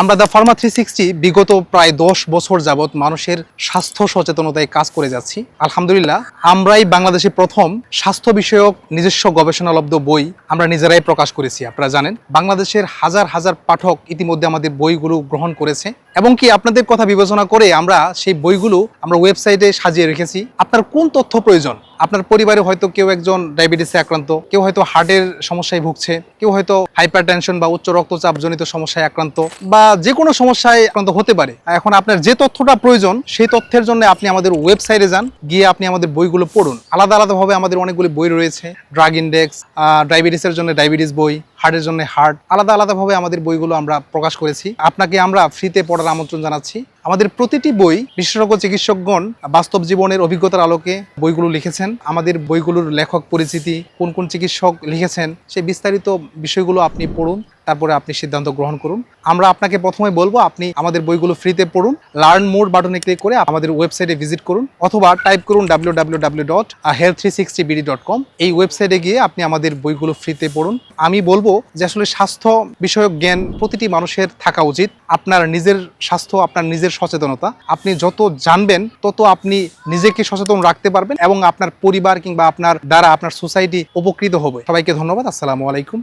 আমরা the Pharma three sixty বিগত প্রায় দশ বছর যাবৎ মানুষের স্বাস্থ্য সচেতনতায় কাজ করে যাচ্ছি। আলহামদুলিল্লাহ, আমরাই বাংলাদেশে প্রথম স্বাস্থ্য বিষয়ক নিজস্ব গবেষণালব্ধ বই আমরা নিজেরাই প্রকাশ করেছি, আপনারা জানেন। বাংলাদেশের হাজার হাজার পাঠক ইতিমধ্যে আমাদের বইগুলো গ্রহণ করেছে। এবং কি আপনাদের কথা বিবেচনা করে আমরা সেই বইগুলো আমরা ওয়েবসাইটে সাজিয়ে রেখেছি। আপনার কোন তথ্য প্রয়োজন? আপনার পরিবারে হয়তো কেউ একজন ডায়াবেটিসে আক্রান্ত, কেউ হয়তো হার্টের সমস্যায় ভুগছে, কেউ হয়তো হাইপার টেনশন বা উচ্চ রক্তচাপ জনিত সমস্যায় আক্রান্ত বা যে কোনো সমস্যায় আক্রান্ত হতে পারে। এখন আপনার যে তথ্যটা প্রয়োজন, সেই তথ্যের জন্য আপনি আমাদের ওয়েবসাইটে যান, গিয়ে আপনি আমাদের বইগুলো পড়ুন। আলাদা, আলাদাভাবে আমাদের অনেকগুলি বই রয়েছে ড্রাগ ইন্ডেক্স ডায়াবেটিসের জন্য ডায়াবেটিস বই হার্টের জন্য হার্ট আলাদা আলাদাভাবে আমাদের বইগুলো আমরা প্রকাশ করেছি। আপনাকে আমরা ফ্রিতে পড়ার আমন্ত্রণ জানাচ্ছি। আমাদের প্রতিটি বই বিশেষজ্ঞ, চিকিৎসকগণ বাস্তব জীবনের অভিজ্ঞতার আলোকে বইগুলো লিখেছেন। আমাদের বইগুলোর লেখক পরিচিতি, কোন কোন চিকিৎসক লিখেছেন সেই বিস্তারিত বিষয়গুলো আপনি পড়ুন। তারপরে আপনি সিদ্ধান্ত গ্রহণ করুন। আমরা আপনাকে প্রথমে বলব, আপনি আমাদের বইগুলো ফ্রিতে পড়ুন লার্ন মোর বাটনে ক্লিক করে আমাদের ওয়েবসাইটে ভিজিট করুন, অথবা টাইপ করুন W W dot health three sixty dot com এই ওয়েবসাইটে গিয়ে আপনি আমাদের বইগুলো ফ্রিতে পড়ুন। আমি বলব যে আসলে স্বাস্থ্য বিষয়ক জ্ঞান প্রতিটি মানুষের থাকা উচিত। আপনার নিজের স্বাস্থ্য, আপনার নিজের সচেতনতা। আপনি যত জানবেন, তত আপনি নিজেকে সচেতন রাখতে পারবেন এবং আপনার পরিবার কিংবা আপনার দ্বারা আপনার সোসাইটি উপকৃত হবে। সবাইকে ধন্যবাদ। আসসালামু আলাইকুম।